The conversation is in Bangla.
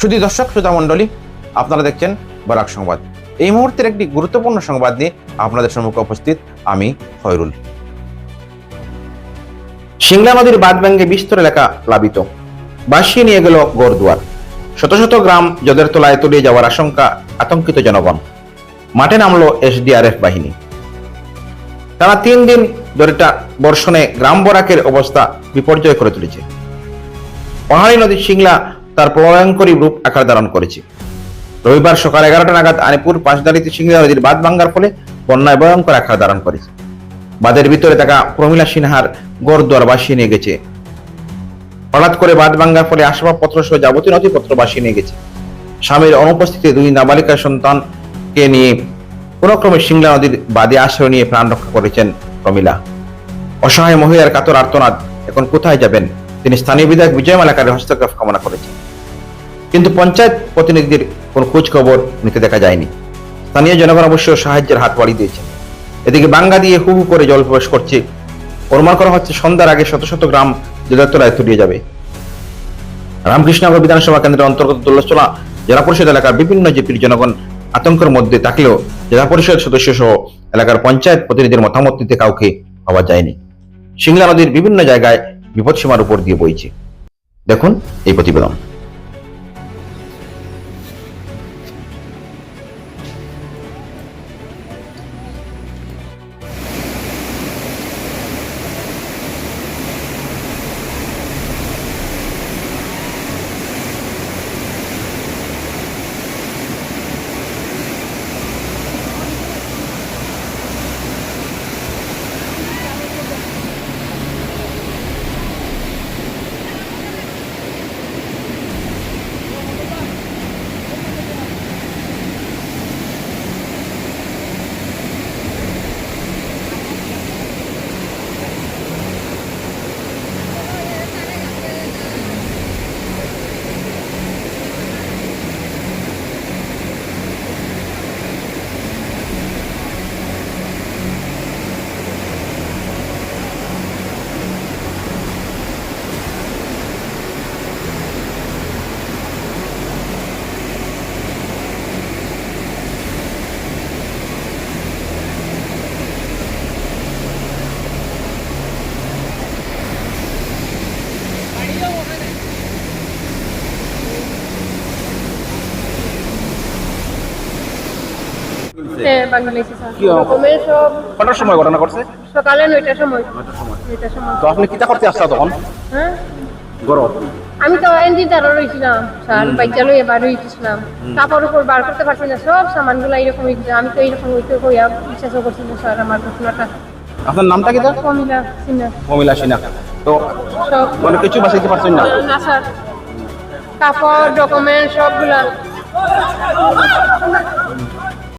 শুধু দর্শক শ্রোতা মণ্ডলী, আপনারা দেখছেন বরাক সংবাদ। এই মুহূর্তের একটি গুরুত্বপূর্ণ সংবাদ নিয়ে আপনাদের সম্মুখে উপস্থিত আমি খয়রুল। সিংলা নদীর বাঁধ ভেঙ্গে বিস্তর এলাকা প্লাবিত। বাসিয়ে নিয়ে গেল গড়দুয়ার। শত শত গ্রাম জদের তলায় তলিয়ে যাওয়ার আশঙ্কা আতঙ্কিত জনগণ। মাঠে নামলো এসডিআরএফ বাহিনী। তারা তিন দিন ধরে টা- বর্ষণে গ্রাম বরাকের অবস্থা বিপর্যয় করে তুলেছে। পাহাড়ি নদী সিংলা তার প্রলয়ঙ্করী রূপ আকার ধারণ করেছে। রবিবার সকাল এগারোটা নাগাদ আনিপুর পাশদারিতে সিংলা নদীর বাঁধ ভাঙ্গার ফলে বন্যায় ভয়ঙ্কর আকার ধারণ করেছে। বাঁধের ভিতরে থাকা প্রমিলা সিনহার গড়দুয়ার ভাসিয়ে নিয়ে গেছে। হঠাৎ করে বাঁধ ভাঙ্গার ফলে আসবাবপত্র সহ যাবতীয় নথিপত্র ভাসিয়ে নিয়ে গেছে। স্বামীর অনুপস্থিতিতে দুই নাবালিকা সন্তানকে নিয়ে কোনক্রমে সিংলা নদীর বাদে আশ্রয় নিয়ে প্রাণ রক্ষা করেছেন প্রমিলা। অসহায় মহিলার কাতর আর্তনাদ, এখন কোথায় যাবেন? তিনি স্থানীয় বিধায়ক বিজয় মালাকারের হস্তক্ষেপ কামনা করেছেন। কিন্তু পঞ্চায়েত প্রতিনিধিদের কোনো খোঁজ খবর নিতে দেখা যায়নি। স্থানীয় জনগণ অবশ্য সাহায্যের হাত বাড়িয়ে দিয়েছে এদিকে বাঙ্গা দিয়ে হু হু করে জল প্রবেশ করছে। অনুমান করা হচ্ছে সন্ধ্যার আগে শত শত গ্রাম জলাতলায় তলিয়ে যাবে। রামকৃষ্ণনগর বিধানসভা কেন্দ্রের অন্তর্গত দোলচলা জেলা পরিষদ এলাকার বিভিন্ন জেপির জনগণ আতঙ্কের মধ্যে থাকলেও জেলা পরিষদ সদস্য সহ এলাকার পঞ্চায়েত প্রতিনিধির মতামত নিতে কাউকে পাওয়া যায়নি। সিংলা নদীর বিভিন্ন জায়গায় বিপদসীমার উপর দিয়ে বইছে। দেখুন এই প্রতিবেদন। হ্যাঁ বাংলাদেশে স্যার কি হবে? রকমের সব কটার সময় ঘটনা করছে সকালে নয়টার সময়। নয়টার সময়। তো আপনি কিতা করতে আসছা তখন? হ্যাঁ? গরম। আমি তো রয়েছিলাম স্যার বাচ্চা লইয়ে বার উপর করতে পারছি না সব সামানগুলো হয়েছে আমি তো হইতে হইয়া বিশ্বাসও করছি না স্যার আমার ঘটনাটা। আপনার নামটা কমিলা তো মানে কিছু বাঁচাইতে পারছেন না? না স্যার। কাপড় ডকুমেন্ট সবগুলা।